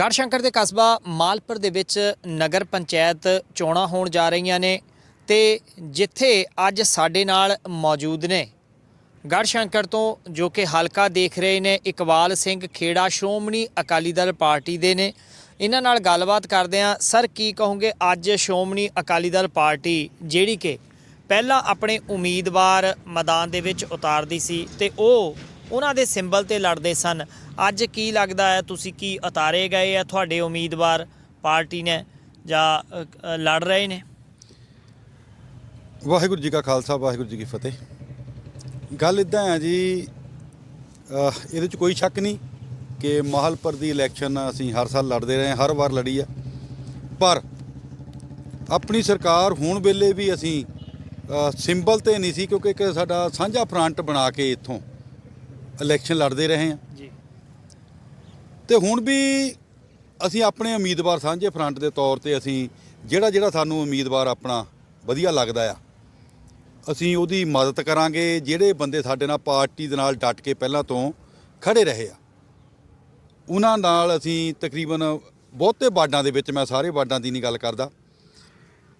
ਗੜਸ਼ੰਕਰ ਦੇ ਕਸਬਾ ਮਾਲਪੁਰ ਦੇ ਵਿੱਚ ਨਗਰ ਪੰਚਾਇਤ ਚੋਣਾਂ ਹੋਣ ਜਾ ਰਹੀਆਂ ਨੇ ਤੇ ਜਿੱਥੇ ਅੱਜ ਸਾਡੇ ਨਾਲ ਮੌਜੂਦ ਨੇ। ਗੜਸ਼ੰਕਰ ਤੋਂ ਜੋ ਕਿ ਹਲਕਾ ਦੇਖ ਰਹੇ ਨੇ, ਇਕਬਾਲ ਸਿੰਘ ਖੇੜਾ, ਸ਼੍ਰੋਮਣੀ ਅਕਾਲੀ ਦਲ ਪਾਰਟੀ ਦੇ ਨੇ। ਇਹਨਾਂ ਨਾਲ ਗੱਲਬਾਤ ਕਰਦੇ ਆ ਸਰ, ਕੀ ਕਹੋਗੇ? ਅੱਜ ਸ਼੍ਰੋਮਣੀ ਅਕਾਲੀ ਦਲ ਪਾਰਟੀ ਜਿਹੜੀ ਕਿ ਪਹਿਲਾਂ ਆਪਣੇ ਉਮੀਦਵਾਰ ਮੈਦਾਨ ਦੇ ਵਿੱਚ ਉਤਾਰਦੀ ਸੀ ਤੇ ਉਹ ਉਹਨਾਂ ਦੇ ਸਿੰਬਲ ਤੇ ਲੜਦੇ ਸਨ। ਅੱਜ ਕੀ ਲੱਗਦਾ ਹੈ? ਤੁਸੀਂ ਕੀ ਉਤਾਰੇ ਗਏ ਆ ਤੁਹਾਡੇ ਉਮੀਦਵਾਰ ਪਾਰਟੀ ਨੇ ਜਾਂ ਲੜ ਰਹੇ ਨੇ? ਵਾਹਿਗੁਰੂ ਜੀ ਕਾ ਖਾਲਸਾ ਵਾਹਿਗੁਰੂ ਜੀ ਕੀ ਫਤਿਹ। ਗੱਲ ਇਦਾਂ ਹੈ ਜੀ ਇਹਦੇ ਚ ਕੋਈ ਸ਼ੱਕ ਨਹੀਂ ਕਿ ਮਾਹਲਪੁਰ ਦੀ ਇਲੈਕਸ਼ਨ ਅਸੀਂ ਹਰ ਸਾਲ ਲੜਦੇ ਰਹੇ ਹਰ ਵਾਰ ਲੜੀ ਆ। ਪਰ ਆਪਣੀ ਸਰਕਾਰ ਹੋਣ ਵੇਲੇ ਵੀ ਅਸੀਂ ਸਿੰਬਲ ਤੇ ਨਹੀਂ ਸੀ ਕਿਉਂਕਿ ਇੱਕ ਸਾਡਾ ਸਾਂਝਾ ਫਰੰਟ ਬਣਾ ਕੇ ਇੱਥੋਂ ਇਲੈਕਸ਼ਨ ਲੜਦੇ ਰਹੇ ਹਾਂ। ਜੀ। ਤੇ ਹੁਣ ਵੀ ਅਸੀਂ ਆਪਣੇ ਉਮੀਦਵਾਰ ਸਾਂਝੇ ਫਰੰਟ ਦੇ ਤੌਰ ਤੇ ਅਸੀਂ ਜਿਹੜਾ ਜਿਹੜਾ ਸਾਨੂੰ ਉਮੀਦਵਾਰ ਆਪਣਾ ਵਧੀਆ ਲੱਗਦਾ ਆ, ਅਸੀਂ ਉਹਦੀ ਮਦਦ ਕਰਾਂਗੇ, ਜਿਹੜੇ ਬੰਦੇ ਸਾਡੇ ਨਾਲ ਪਾਰਟੀ ਦੇ ਨਾਲ ਡਟ ਕੇ ਪਹਿਲਾਂ ਤੋਂ ਖੜੇ ਰਹੇ ਆ। ਉਹਨਾਂ ਨਾਲ ਅਸੀਂ ਤਕਰੀਬਨ ਬਹੁਤੇ ਵਾਰਡਾਂ ਦੇ ਵਿੱਚ ਮੈਂ ਸਾਰੇ ਵਾਰਡਾਂ ਦੀ ਨਹੀਂ ਗੱਲ ਕਰਦਾ।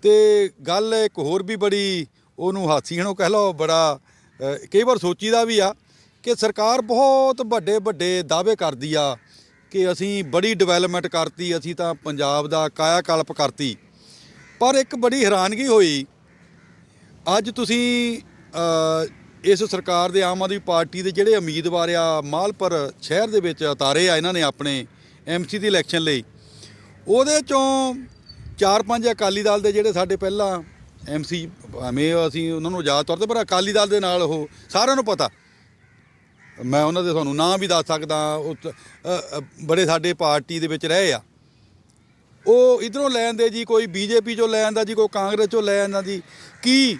ਤੇ ਗੱਲ ਇੱਕ ਹੋਰ ਵੀ ਬੜੀ ਉਹਨੂੰ ਹਾਸੀ ਹਣੋ ਕਹਿ ਲਓ, ਬੜਾ ਕਈ ਵਾਰ ਸੋਚੀਦਾ ਵੀ ਆ ਕਿ ਸਰਕਾਰ ਬਹੁਤ ਵੱਡੇ ਵੱਡੇ ਦਾਅਵੇ ਕਰਦੀ ਆ ਕਿ ਅਸੀਂ ਬੜੀ ਡਿਵੈਲਪਮੈਂਟ ਕਰਤੀ, ਅਸੀਂ ਤਾਂ ਪੰਜਾਬ ਦਾ ਕਾਇਆ ਕਲਪ ਕਰਤੀ। ਪਰ ਇੱਕ ਬੜੀ ਹੈਰਾਨਗੀ ਹੋਈ। ਅੱਜ ਤੁਸੀਂ ਇਸ ਸਰਕਾਰ ਦੇ ਆਮ ਆਦਮੀ ਪਾਰਟੀ ਦੇ ਜਿਹੜੇ ਉਮੀਦਵਾਰ ਆ, ਮਾਲਪੁਰ ਸ਼ਹਿਰ ਦੇ ਵਿੱਚ ਉਤਾਰੇ ਆ ਇਹਨਾਂ ਨੇ ਆਪਣੇ ਐਮਸੀ ਦੀ ਇਲੈਕਸ਼ਨ ਲਈ। ਉਹਦੇ ਚੋਂ ਚਾਰ ਪੰਜ ਅਕਾਲੀ ਦਲ ਦੇ ਜਿਹੜੇ ਸਾਡੇ ਪਹਿਲਾਂ ਐਮਸੀ ਐਵੇਂ ਅਸੀਂ ਉਹਨਾਂ ਨੂੰ ਯਾਦ ਤੌਰ ਤੇ, ਪਰ ਅਕਾਲੀ ਦਲ ਦੇ ਨਾਲ ਉਹ ਸਾਰਿਆਂ ਨੂੰ ਪਤਾ। ਮੈਂ ਉਹਨਾਂ ਦੇ ਤੁਹਾਨੂੰ ਨਾਂ ਵੀ ਦੱਸ ਸਕਦਾ, ਉਹ ਬੜੇ ਸਾਡੇ ਪਾਰਟੀ ਦੇ ਵਿੱਚ ਰਹੇ ਆ। ਉਹ ਇਧਰੋਂ ਲੈ ਆਂਦੇ ਜੀ, ਕੋਈ ਬੀਜੇਪੀ ਚੋਂ ਲੈ ਆਂਦਾ ਜੀ, ਕੋਈ ਕਾਂਗਰਸ ਚੋਂ ਲੈ ਆਂਦਾ ਜੀ, ਕੀ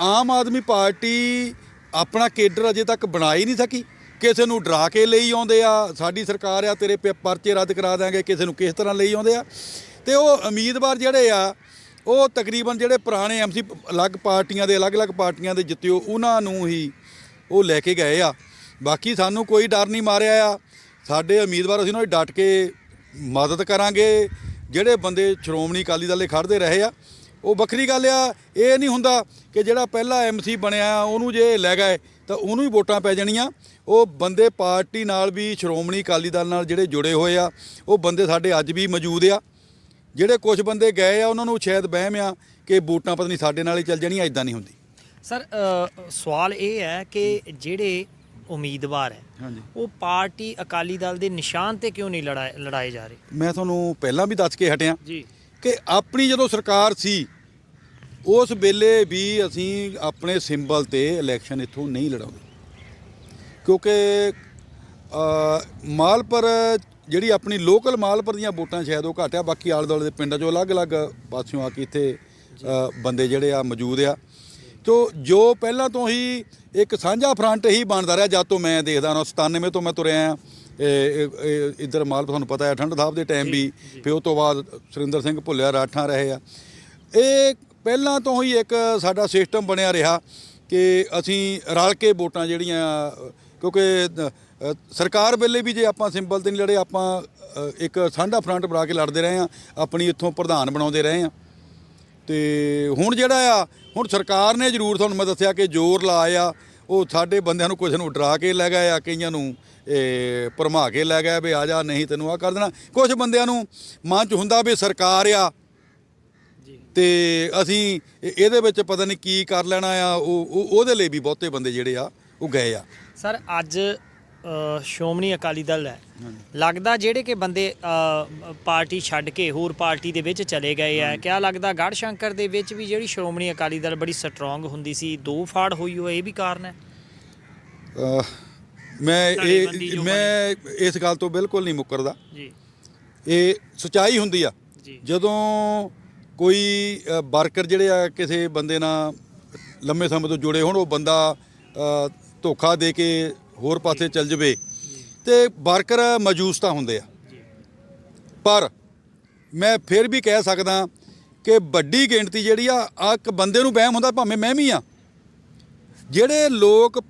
ਆਮ ਆਦਮੀ ਪਾਰਟੀ ਆਪਣਾ ਕੇਡਰ ਅਜੇ ਤੱਕ ਬਣਾ ਹੀ ਨਹੀਂ ਸਕੀ? ਕਿਸੇ ਨੂੰ ਡਰਾ ਕੇ ਲਈ ਆਉਂਦੇ ਆ, ਸਾਡੀ ਸਰਕਾਰ ਆ, ਤੇਰੇ ਪੇ- ਪਰਚੇ ਰੱਦ ਕਰਾ ਦਾਂਗੇ ਕਿਸੇ ਨੂੰ ਕਿਸ ਤਰ੍ਹਾਂ ਲਈ ਆਉਂਦੇ ਆ? ਤੇ ਉਹ ਉਮੀਦਵਾਰ ਜਿਹੜੇ ਆ, ਉਹ ਤਕਰੀਬਨ ਜਿਹੜੇ ਪੁਰਾਣੇ ਐਮਸੀ ਅਲੱਗ ਪਾਰਟੀਆਂ ਦੇ, ਅਲੱਗ-ਅਲੱਗ ਪਾਰਟੀਆਂ ਦੇ ਜਿੱਤਿਓ ਉਹਨਾਂ ਨੂੰ ਹੀ ਉਹ ਲੈ ਕੇ ਗਏ ਆ। ਬਾਕੀ ਸਾਨੂੰ ਕੋਈ ਡਰ ਨਹੀਂ ਮਾਰਿਆ ਆ। ਸਾਡੇ ਉਮੀਦਵਾਰ ਅਸੀਂ ਉਹਨਾਂ ਦੀ ਡਟ ਕੇ ਮਦਦ ਕਰਾਂਗੇ। ਜਿਹੜੇ ਬੰਦੇ ਸ਼੍ਰੋਮਣੀ ਅਕਾਲੀ ਦਲ ਦੇ ਖੜਦੇ ਰਹੇ ਆ, ਉਹ ਵੱਖਰੀ ਗੱਲ ਆ। ਇਹ ਨਹੀਂ ਹੁੰਦਾ ਕਿ ਜਿਹੜਾ ਪਹਿਲਾ ਐਮਸੀ ਬਣਿਆ ਉਹਨੂੰ ਜੇ ਲੈ ਗਏ ਤਾਂ ਉਹਨੂੰ ਹੀ ਵੋਟਾਂ ਪੈ ਜਾਣੀਆਂ। ਉਹ ਬੰਦੇ ਪਾਰਟੀ ਨਾਲ ਵੀ ਸ਼੍ਰੋਮਣੀ ਅਕਾਲੀ ਦਲ ਨਾਲ ਜਿਹੜੇ ਜੁੜੇ ਹੋਏ ਆ, ਉਹ ਬੰਦੇ ਸਾਡੇ ਅੱਜ ਵੀ ਮੌਜੂਦ ਆ। ਜਿਹੜੇ ਕੁਝ ਬੰਦੇ ਗਏ ਆ, ਉਹਨਾਂ ਨੂੰ ਸ਼ਾਇਦ ਵਹਿਮ ਆ ਕਿ ਵੋਟਾਂ ਪਤਾ ਨਹੀਂ ਸਾਡੇ ਨਾਲ ਹੀ ਚੱਲ ਜਾਣੀਆਂ ਇਦਾਂ ਨਹੀਂ ਹੁੰਦੀ। ਸਰ ਸਵਾਲ ਇਹ ਹੈ ਕਿ ਜਿਹੜੇ ਉਮੀਦਵਾਰ ਹੈ। ਹਾਂਜੀ। ਉਹ ਪਾਰਟੀ ਅਕਾਲੀ ਦਲ ਦੇ ਨਿਸ਼ਾਨ ਤੇ ਕਿਉਂ ਨਹੀਂ ਲੜਾਏ ਲੜਾਏ ਜਾ ਰਹੇ? ਮੈਂ ਤੁਹਾਨੂੰ ਪਹਿਲਾਂ ਵੀ ਦੱਸ ਕੇ ਹਟਿਆ ਜੀ। ਕਿ ਆਪਣੀ ਜਦੋਂ ਸਰਕਾਰ ਸੀ ਉਸ ਵੇਲੇ ਵੀ ਅਸੀਂ ਆਪਣੇ ਸਿੰਬਲ ਤੇ ਇਲੈਕਸ਼ਨ ਇੱਥੋਂ ਨਹੀਂ ਲੜਾਉਂਦੇ। ਕਿਉਂਕਿ ਮਾਲਪੁਰ ਜਿਹੜੀ ਆਪਣੀ ਲੋਕਲ ਮਾਲਪੁਰ ਦੀਆਂ ਵੋਟਾਂ ਸ਼ਾਇਦ ਉਹ ਘੱਟ ਆ ਬਾਕੀ ਆਲੇ ਦੁਆਲੇ ਦੇ ਪਿੰਡਾਂ 'ਚੋਂ ਅਲੱਗ-ਅਲੱਗ ਪਾਸਿਓਂ ਆ ਕੇ ਇੱਥੇ ਬੰਦੇ ਜਿਹੜੇ ਆ ਮੌਜੂਦ ਆ। ਤੋ ਜੋ ਪਹਿਲਾਂ ਤੋਂ ਹੀ ਇੱਕ ਸਾਂਝਾ ਫਰੰਟ ਹੀ ਬਣਦਾ ਰਿਹਾ ਜਦ ਤੋਂ ਮੈਂ ਦੇਖਦਾ ਨਾ 97 ਤੋਂ ਮੈਂ ਤੁਰਿਆ ਆ ਇੱਧਰ ਮਾਲ ਤੁਹਾਨੂੰ ਪਤਾ ਹੈ ਠੰਡ ਸਾਹਿਬ ਦੇ ਟਾਈਮ ਵੀ। ਫਿਰ ਉਹ ਤੋਂ ਬਾਅਦ ਸੁਰਿੰਦਰ ਸਿੰਘ ਭੁੱਲਿਆ ਰਾਠਾਂ ਰਹੇ ਆ। ਇਹ ਪਹਿਲਾਂ ਤੋਂ ਹੀ ਇੱਕ ਸਾਡਾ ਸਿਸਟਮ ਬਣਿਆ ਰਿਹਾ ਕਿ ਅਸੀਂ ਰਲ ਕੇ ਵੋਟਾਂ ਜਿਹੜੀਆਂ ਕਿਉਂਕਿ ਸਰਕਾਰ ਵੇਲੇ ਵੀ ਜੇ ਆਪਾਂ ਸਿੰਬਲ ਤੇ ਨਹੀਂ ਲੜੇ ਆਪਾਂ ਇੱਕ ਸਾਂਝਾ ਫਰੰਟ ਬਣਾ ਕੇ ਲੜਦੇ ਰਹੇ ਆ ਆਪਣੀ ਇੱਥੋਂ ਪ੍ਰਧਾਨ ਬਣਾਉਂਦੇ ਰਹੇ ਆ ਤੇ ਹੁਣ ਜਿਹੜਾ ਆ ਹੁਣ ਸਰਕਾਰ ਨੇ ਜ਼ਰੂਰ ਤੁਹਾਨੂੰ ਮੈਂ ਦੱਸਿਆ ਕਿ ਜ਼ੋਰ ਲਾਇਆ ਉਹ ਸਾਡੇ ਬੰਦਿਆਂ ਨੂੰ ਕੁਝ ਨੂੰ ਡਰਾ ਕੇ ਲੈ ਗਏ ਆ ਕਈਆਂ ਨੂੰ ਇਹ ਭਰਮਾ ਕੇ ਲੈ ਗਏ ਵੀ ਆ ਜਾ ਨਹੀਂ ਤੈਨੂੰ ਆ ਕਰ ਦੇਣਾ। ਕੁਝ ਬੰਦਿਆਂ ਨੂੰ ਮਨ 'ਚ ਹੁੰਦਾ ਵੀ ਸਰਕਾਰ ਆ। ਤੇ ਅਸੀਂ ਇਹ- ਇਹਦੇ ਵਿੱਚ ਪਤਾ ਨਹੀਂ ਕੀ ਕਰ ਲੈਣਾ ਆ ਉਹ- ਉਹਦੇ ਲਈ ਵੀ ਬਹੁਤੇ ਬੰਦੇ ਜਿਹੜੇ ਆ ਉਹ ਗਏ ਆ। ਸਰ ਅੱਜ ਅ, ਸ਼੍ਰੋਮਣੀ ਅਕਾਲੀ ਦਲ ਹੈ। ਲੱਗਦਾ ਜਿਹੜੇ ਕਿ ਬੰਦੇ ਅ, ਪਾਰਟੀ ਛੱਡ ਕੇ ਹੋਰ ਪਾਰਟੀ ਦੇ ਵਿੱਚ ਚਲੇ ਗਏ ਆ ਕਿਆ ਲੱਗਦਾ ਗੜਸ਼ੰਕਰ ਦੇ ਵਿੱਚ ਵੀ ਜਿਹੜੀ ਸ਼੍ਰੋਮਣੀ ਅਕਾਲੀ ਦਲ ਬੜੀ ਸਟਰੋਂਗ ਹੁੰਦੀ ਸੀ ਦੋ ਫਾੜ ਹੋਈ ਹੋਏ ਇਹ ਵੀ ਕਾਰਨ ਹੈ? ਅਹ ਮੈਂ ਧੜੇਬੰਦੀ ਇਹ ਜੋ ਮੈਂ ਇਸ ਗੱਲ ਤੋਂ ਬਿਲਕੁਲ ਨਹੀਂ ਮੁੱਕਰਦਾ। ਜੀ। ਇਹ ਸਚਾਈ ਹੁੰਦੀ ਆ। ਜੀ। ਜਦੋਂ ਕੋਈ ਵਰਕਰ ਜਿਹੜੇ ਆ ਕਿਸੇ ਬੰਦੇ ਨਾਲ ਲੰਮੇ ਸਮੇਂ ਤੋਂ ਜੁੜੇ ਹੋਣ ਉਹ ਬੰਦਾ ਅ, ਧੋਖਾ ਦੇ ਕੇ ਹੋਰ ਪਾਸੇ ਚੱਲ ਜਵੇ ਤੇ ਵਰਕਰ ਮਜੂਸ ਤਾਂ ਹੁੰਦੇ ਆ। ਪਰ ਮੈਂ ਫਿਰ ਵੀ ਕਹਿ ਸਕਦਾ ਕਿ ਵੱਡੀ ਗਿਣਤੀ ਜਿਹੜੀ ਆ ਆ ਇੱਕ ਬੰਦੇ ਨੂੰ ਵਹਿਮ ਹੁੰਦਾ ਭਾਵੇਂ ਮੈਂ ਵੀ ਆ। ਜਿਹੜੇ ਲੋਕ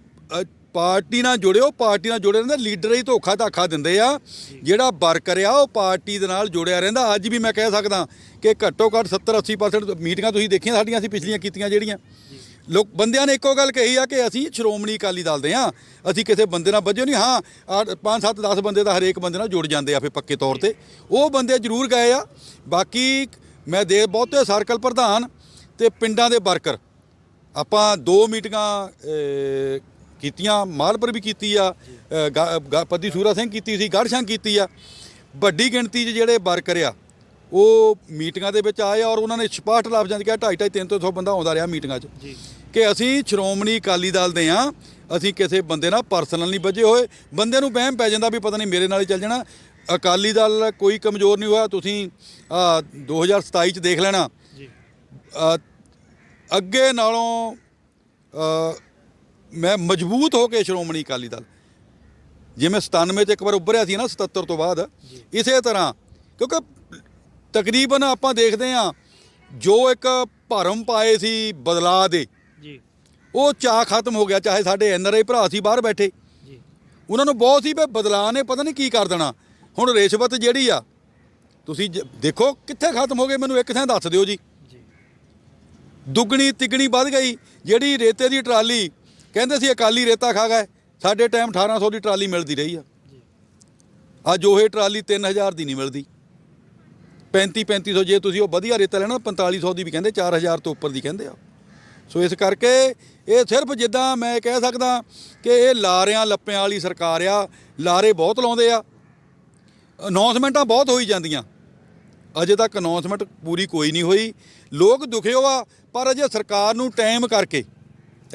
ਪਾਰਟੀ ਨਾਲ ਜੁੜਿਓ ਪਾਰਟੀ ਨਾਲ ਜੁੜੇ ਰਹਿੰਦੇ ਲੀਡਰ ਹੀ ਧੋਖਾ ਧਾਖਾ ਦਿੰਦੇ ਆ। ਜਿਹੜਾ ਵਰਕਰ ਆ ਉਹ ਪਾਰਟੀ ਦੇ ਨਾਲ ਜੁੜਿਆ ਰਹਿੰਦਾ। ਅੱਜ ਵੀ ਮੈਂ ਕਹਿ ਸਕਦਾ ਕਿ ਘੱਟੋ ਘੱਟ 70 80% ਮੀਟਿੰਗਾਂ ਤੁਸੀਂ ਦੇਖੀਆਂ ਸਾਡੀਆਂ ਅਸੀਂ ਪਿਛਲੀਆਂ ਕੀਤੀਆਂ ਜਿਹੜੀਆਂ। ਲੋਕ ਬੰਦਿਆਂ ਨੇ ਇੱਕੋ ਗੱਲ ਕਹੀ ਆ ਕਿ ਅਸੀਂ ਸ਼੍ਰੋਮਣੀ ਅਕਾਲੀ ਦਲ ਦੇ ਆ ਅਸੀਂ ਕਿਸੇ ਬੰਦੇ ਨਾਲ ਵੱਜੋ ਨਹੀਂ। ਹਾਂ 5 7 10 ਬੰਦੇ ਦਾ ਹਰੇਕ ਬੰਦੇ ਨਾਲ ਜੁੜ ਜਾਂਦੇ ਆ ਫਿਰ ਪੱਕੇ ਤੌਰ ਤੇ। ਉਹ ਬੰਦੇ ਜ਼ਰੂਰ ਗਏ ਆ। ਬਾਕੀ ਮੈਂ ਦੇ ਬਹੁਤੇ ਸਰਕਲ ਪ੍ਰਧਾਨ ਤੇ ਪਿੰਡਾਂ ਦੇ ਵਰਕਰ। ਆਪਾਂ ਦੋ ਮੀਟਿੰਗਾਂ ਕੀਤੀਆਂ, ਮਾਲਪੁਰ ਵੀ ਕੀਤੀ ਆ ਗਾ- ਗਾ- ਪੱਦੀ ਸੂਰਾ ਸਿੰਘ ਕੀਤੀ ਸੀ, ਗੜਸ਼ੰਗ ਕੀਤੀ ਆ। ਵੱਡੀ ਗਿਣਤੀ 'ਚ ਜਿਹੜੇ ਵਰਕਰ ਆ, ਉਹ ਮੀਟਿੰਗਾਂ ਦੇ ਵਿੱਚ ਆਏ ਔਰ ਉਹਨਾਂ ਨੇ ਸਪਸ਼ਟ ਲਫ਼ਜ਼ਾਂ 'ਚ ਕਿਹਾ ਢਾਈ ਢਾਈ ਤਿੰਨ ਤੋਂ ਸੌ ਬੰਦਾ ਆਉਂਦਾ ਰਿਹਾ ਮੀਟਿੰਗਾਂ 'ਚ। ਕਿ ਅਸੀਂ ਸ਼੍ਰੋਮਣੀ ਅਕਾਲੀ ਦਲ ਦੇ ਆ ਅਸੀਂ ਕਿਸੇ ਬੰਦੇ ਨਾਲ ਪਰਸਨਲ ਨਹੀਂ ਵੱਜੇ ਹੋਏ। ਬੰਦੇ ਨੂੰ ਵਹਿਮ ਪੈ ਜਾਂਦਾ ਵੀ ਪਤਾ ਨਹੀਂ ਮੇਰੇ ਨਾਲ ਹੀ ਚੱਲ ਜਾਣਾ। ਅਕਾਲੀ ਦਲ ਕੋਈ ਕਮਜ਼ੋਰ ਨਹੀਂ ਹੋਇਆ ਤੁਸੀਂ ਆਹ, 2027 'ਚ ਦੇਖ ਲੈਣਾ। ਜੀ। ਅੱਗੇ ਨਾਲੋਂ ਮੈਂ ਮਜ਼ਬੂਤ ਹੋ ਕੇ ਸ਼੍ਰੋਮਣੀ ਅਕਾਲੀ ਦਲ। ਜਿਵੇਂ 97 ਚ ਇੱਕ ਵਾਰ ਉੱਭਰਿਆ ਸੀ ਨਾ 77 ਤੋਂ ਬਾਅਦ ਇਸੇ ਤਰ੍ਹਾਂ ਕਿਉਂਕਿ ਤਕਰੀਬਨ ਆਪਾਂ ਦੇਖਦੇ ਆ ਜੋ ਇੱਕ ਭਰਮ ਪਾਏ ਸੀ ਬਦਲਾਅ ਦੇ ਜੀ। ਉਹ ਚਾਹ ਖਤਮ ਹੋ ਗਿਆ ਚਾਹੇ ਸਾਡੇ ਐਨਆਰਆਈ ਭਰਾ ਸੀ ਬਾਹਰ ਬੈਠੇ। ਜੀ। ਉਹਨਾਂ ਨੂੰ ਬਹੁਤ ਸੀ ਵੀ ਬਦਲਾਅ ਨੇ ਪਤਾ ਨਹੀਂ ਕੀ ਕਰ ਦੇਣਾ। ਹੁਣ ਰਿਸ਼ਵਤ ਜਿਹੜੀ ਆ ਤੁਸੀਂ ਦੇਖੋ ਕਿੱਥੇ ਖਤਮ ਹੋ ਗਏ ਮੈਨੂੰ ਇੱਕ ਥਾਂ ਦੱਸ ਦਿਓ ਜੀ। ਜੀ। ਦੁੱਗਣੀ ਤਿੱਗਣੀ ਵੱਧ ਗਈ। ਜਿਹੜੀ ਰੇਤੇ ਦੀ ਟਰਾਲੀ ਕਹਿੰਦੇ ਸੀ ਅਕਾਲੀ ਰੇਤਾ ਖਾ ਗਏ। ਸਾਡੇ ਟਾਈਮ 1800 ਦੀ ਟਰਾਲੀ ਮਿਲਦੀ ਰਹੀ ਆ। ਜੀ। ਅੱਜ ਉਹ ਟਰਾਲੀ 3000 ਦੀ ਨਹੀਂ ਮਿਲਦੀ। 35 3500 ਜੇ ਤੁਸੀਂ ਉਹ ਵਧੀਆ ਰੇਤਾ ਲੈਣਾ 4500 ਦੀ ਵੀ ਕਹਿੰਦੇ 4000 ਤੋਂ ਉੱਪਰ ਦੀ ਕਹਿੰਦੇ ਆ। ਸੋ ਇਸ ਕਰਕੇ ਇਹ ਸਿਰਫ ਜਿੱਦਾਂ ਮੈਂ ਕਹਿ ਸਕਦਾ ਕਿ ਇਹ ਲਾਰਿਆਂ ਲੱਪਿਆਂ ਵਾਲੀ ਸਰਕਾਰ ਆ ਲਾਰੇ ਬਹੁਤ ਲਾਉਂਦੇ ਆ। ਅਨਾਉਂਸਮੈਂਟਾਂ ਬਹੁਤ ਹੋਈ ਜਾਂਦੀਆਂ। ਅਜੇ ਤੱਕ ਅਨਾਉਂਸਮੈਂਟ ਪੂਰੀ ਕੋਈ ਨਹੀਂ ਹੋਈ। ਲੋਕ ਦੁਖੇ ਹੋ ਆ ਪਰ ਅਜੇ ਸਰਕਾਰ ਨੂੰ ਟਾਈਮ ਕਰਕੇ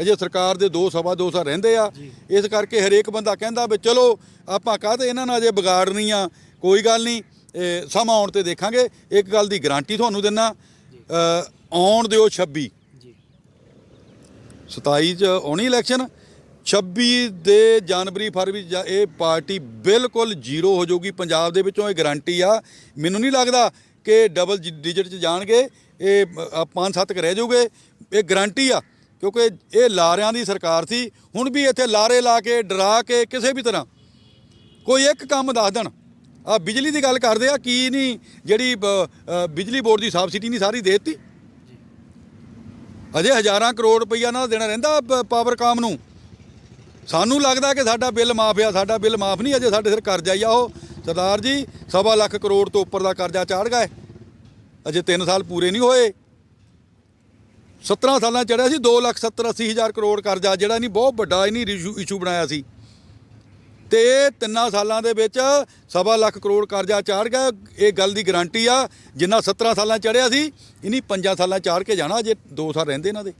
ਅਜੇ ਸਰਕਾਰ ਦੇ ਦੋ ਸਵਾ ਦੋ ਸਾਲ ਰਹਿੰਦੇ ਆ। ਇਸ ਕਰਕੇ ਹਰੇਕ ਬੰਦਾ ਕਹਿੰਦਾ ਵੀ ਚਲੋ ਆਪਾਂ ਕਾਹਤੇ ਇਹਨਾਂ ਨਾਲ ਅਜੇ ਵਿਗਾੜਨੀ ਆ ਕੋਈ ਗੱਲ ਨਹੀਂ ਸਮਾਂ ਆਉਣ ਤੇ ਦੇਖਾਂਗੇ। ਇੱਕ ਗੱਲ ਦੀ ਗਾਰੰਟੀ ਤੁਹਾਨੂੰ ਦਿੰਨਾ ਆਉਣ ਦਿਓ 26 ਜੀ 27 ਚ ਆਉਣੀ ਇਲੈਕਸ਼ਨ 26 ਦੇ ਜਨਵਰੀ ਫਰਵਰੀ 'ਚ ਇਹ ਪਾਰਟੀ ਬਿਲਕੁਲ ਜ਼ੀਰੋ ਹੋ ਜਾਊਗੀ। ਪੰਜਾਬ ਦੇ ਵਿੱਚੋਂ ਇਹ ਗਾਰੰਟੀ ਆ। ਮੈਨੂੰ ਨਹੀਂ ਲੱਗਦਾ ਕਿ ਡਬਲ ਡਿਜਿਟ 'ਚ ਜਾਣਗੇ। ਇਹ ਅ, ਪੰਜ ਸੱਤ ਕ ਰਹਿ ਜਾਊਗੇ। ਇਹ ਗਾਰੰਟੀ ਆ ਕਿਉਂਕਿ ਇਹ ਲਾਰਿਆਂ ਦੀ ਸਰਕਾਰ ਸੀ। ਹੁਣ ਵੀ ਇੱਥੇ ਲਾਰੇ ਲਾ ਕੇ ਡਰਾ ਕੇ ਕਿਸੇ ਵੀ ਤਰ੍ਹਾਂ ਕੋਈ ਇੱਕ ਕੰਮ ਦੱਸ ਦੇਣ। ਆ ਬਿਜਲੀ ਦੀ ਗੱਲ ਕਰਦੇ ਆ ਕੀ ਨਹੀਂ ਜਿਹੜੀ ਬਿਜਲੀ ਬੋਰਡ ਦੀ ਸਬਸਿਡੀ ਨਹੀਂ ਸਾਰੀ ਦੇ ਦਿੱਤੀ? ਅਜੇ ਹਜ਼ਾਰਾਂ ਕਰੋੜ ਰੁਪਈਆ ਨਾਲ ਦੇਣਾ ਰਹਿੰਦਾ ਪ- ਪਾਵਰਕਾਮ ਨੂੰ। ਸਾਨੂੰ ਲੱਗਦਾ ਕਿ ਸਾਡਾ ਬਿੱਲ ਮਾਫ ਆ, ਸਾਡਾ ਬਿੱਲ ਮਾਫ ਨਹੀਂ, ਅਜੇ ਸਾਡੇ ਸਿਰ ਕਰਜ਼ਾ ਹੀ ਆ ਉਹ। ਸਰਦਾਰ ਜੀ, ਸਵਾ ਲੱਖ ਕਰੋੜ ਤੋਂ ਉੱਪਰ ਦਾ ਕਰਜ਼ਾ ਚਾੜ ਗਏ। ਅਜੇ 3 ਸਾਲ ਪੂਰੇ ਨਹੀਂ ਹੋਏ। 17 ਸਾਲਾਂ 'ਚ ਚੜਿਆ ਸੀ 2 ਲੱਖ 70 80 ਹਜ਼ਾਰ ਕਰੋੜ ਕਰਜ਼ਾ, ਜਿਹੜਾ ਨਹੀਂ, ਬਹੁਤ ਵੱਡਾ ਇਹਨੀ ਇਸ਼ੂ ਬਣਾਇਆ ਸੀ। ਤੇ ਤਿੰਨਾਂ ਸਾਲਾਂ ਦੇ ਵਿੱਚ ਸਵਾ ਲੱਖ ਕਰੋੜ ਕਰਜ਼ਾ ਚਾੜ ਗਿਆ। ਇਹ ਗੱਲ ਦੀ ਗਾਰੰਟੀ ਆ, ਜਿੰਨਾ 17 ਸਾਲਾਂ 'ਚ ਚੜਿਆ ਸੀ, ਇਨੀ 5 ਸਾਲਾਂ ਚਾੜ ਕੇ ਜਾਣਾ ਜੇ 2 ਸਾਲ ਰਹਿੰਦੇ ਇਹਨਾਂ ਦੇ।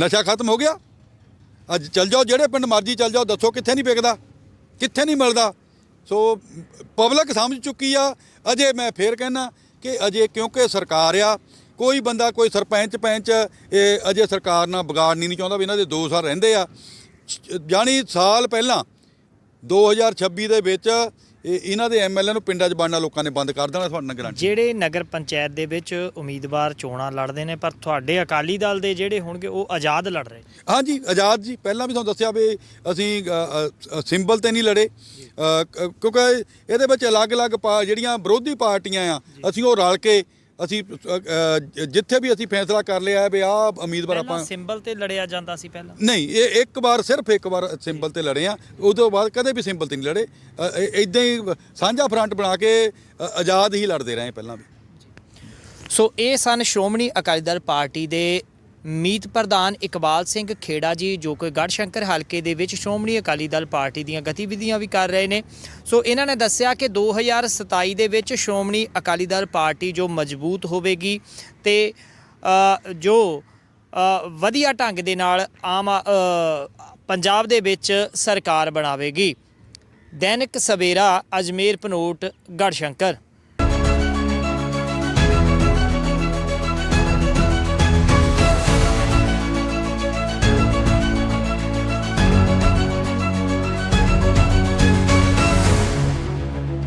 ਨਸ਼ਾ ਖਤਮ ਹੋ ਗਿਆ। ਅੱਜ ਚੱਲ ਜਾਓ, ਜਿਹੜੇ ਪਿੰਡ ਮਰਜ਼ੀ ਚੱਲ ਜਾਓ, ਦੱਸੋ ਕਿੱਥੇ ਨਹੀਂ ਵਿਕਦਾ, ਕਿੱਥੇ ਨਹੀਂ ਮਿਲਦਾ। ਸੋ ਪਬਲਿਕ ਸਮਝ ਚੁੱਕੀ ਆ। ਅਜੇ ਮੈਂ ਫੇਰ ਕਹਿਣਾ ਕਿ ਅਜੇ ਕਿਉਂਕਿ ਸਰਕਾਰ ਆ, ਕੋਈ ਬੰਦਾ, ਕੋਈ ਸਰਪੰਚ ਪੈਂਚ, ਇਹ ਅਜੇ ਸਰਕਾਰ ਨਾਲ ਵਿਗਾੜਨੀ ਨਹੀਂ ਚਾਹੁੰਦਾ ਵੀ ਇਹਨਾਂ ਦੇ 2 ਸਾਲ ਰਹਿੰਦੇ ਆ। ਜਾਣੀ ਸਾਲ ਪਹਿਲਾਂ 2026 ਦੇ ਵਿੱਚ ਇਹ ਇਹਨਾਂ ਦੇ ਐਮਐਲਏ ਨੂੰ ਪਿੰਡਾਂ 'ਚ ਬਣਨਾ ਲੋਕਾਂ ਨੇ ਬੰਦ ਕਰ ਦੇਣਾ ਤੁਹਾਡੇ ਨਾਲ ਗਾਰੰਟੀ ਜਿਹੜੇ ਨਗਰ ਪੰਚਾਇਤ ਦੇ ਵਿੱਚ ਉਮੀਦਵਾਰ ਚੋਣਾਂ ਲੜਦੇ ਨੇ ਪਰ ਤੁਹਾਡੇ ਅਕਾਲੀ ਦਲ ਦੇ ਜਿਹੜੇ ਹੋਣਗੇ ਉਹ ਆਜ਼ਾਦ ਲੜ ਰਹੇ ਹਾਂਜੀ ਆਜ਼ਾਦ ਜੀ ਪਹਿਲਾਂ ਵੀ ਤੁਹਾਨੂੰ ਦੱਸਿਆ ਵੀ ਅਸੀਂ ਅ, ਅ, ਸਿੰਬਲ ਤੇ ਨਹੀਂ ਲੜੇ। ਅ, ਕ- ਕਿਉਂਕਿ ਇਹਦੇ ਵਿੱਚ ਅਲੱਗ-ਅਲੱਗ ਪਾ- ਜਿਹੜੀਆਂ ਵਿਰੋਧੀ ਪਾਰਟੀਆਂ ਆ ਅਸੀਂ ਉਹ ਰਲ ਕੇ ਅਸੀਂ ਅ, ਜਿੱਥੇ ਵੀ ਅਸੀਂ ਫੈਸਲਾ ਕਰ ਲਿਆ ਵੀ ਆਹ ਉਮੀਦਵਾਰ ਪਹਿਲਾਂ ਆਪਾਂ ਸਿੰਬਲ ਤੇ ਲੜਿਆ ਜਾਂਦਾ ਸੀ ਪਹਿਲਾਂ। ਨਹੀਂ ਇਹ ਇੱਕ ਵਾਰ ਸਿਰਫ ਇੱਕ ਵਾਰ ਸਿੰਬਲ ਤੇ ਲੜੇ ਆ ਉਸ ਤੋਂ ਬਾਅਦ ਕਦੇ ਵੀ ਸਿੰਬਲ ਤੇ ਨਹੀਂ ਲੜੇ। ਇਦਾਂ ਹੀ ਸਾਂਝਾ ਫਰੰਟ ਬਣਾ ਕੇ ਅ, ਆਜ਼ਾਦ ਹੀ ਲੜਦੇ ਰਹੇ ਪਹਿਲਾਂ ਵੀ। ਸੋ ਇਹ ਸਨ ਸ਼੍ਰੋਮਣੀ ਅਕਾਲੀ ਦਲ ਪਾਰਟੀ ਦੇ ਮੀਤ ਪ੍ਰਧਾਨ ਇਕਬਾਲ ਸਿੰਘ ਖੇੜਾ ਜੀ, ਜੋ ਕਿ ਗੜਸ਼ੰਕਰ ਹਲਕੇ ਦੇ ਵਿੱਚ ਸ਼੍ਰੋਮਣੀ ਅਕਾਲੀ ਦਲ ਪਾਰਟੀ ਦੀਆਂ ਗਤੀਵਿਧੀਆਂ ਵੀ ਕਰ ਰਹੇ ਨੇ। ਸੋ ਇਹਨਾਂ ਨੇ ਦੱਸਿਆ ਕਿ 2027 ਦੇ ਵਿੱਚ ਸ਼੍ਰੋਮਣੀ ਅਕਾਲੀ ਦਲ ਪਾਰਟੀ ਜੋ ਮਜ਼ਬੂਤ ਹੋਵੇਗੀ ਤੇ ਜੋ ਵਧੀਆ ਢੰਗ ਦੇ ਨਾਲ ਆਮ ਪੰਜਾਬ ਦੇ ਵਿੱਚ ਸਰਕਾਰ ਬਣਾਵੇਗੀ। ਦੈਨਿਕ ਸਵੇਰਾ, ਅਜਮੇਰ, ਪਨੋਟ ਗੜਸ਼ੰਕਰ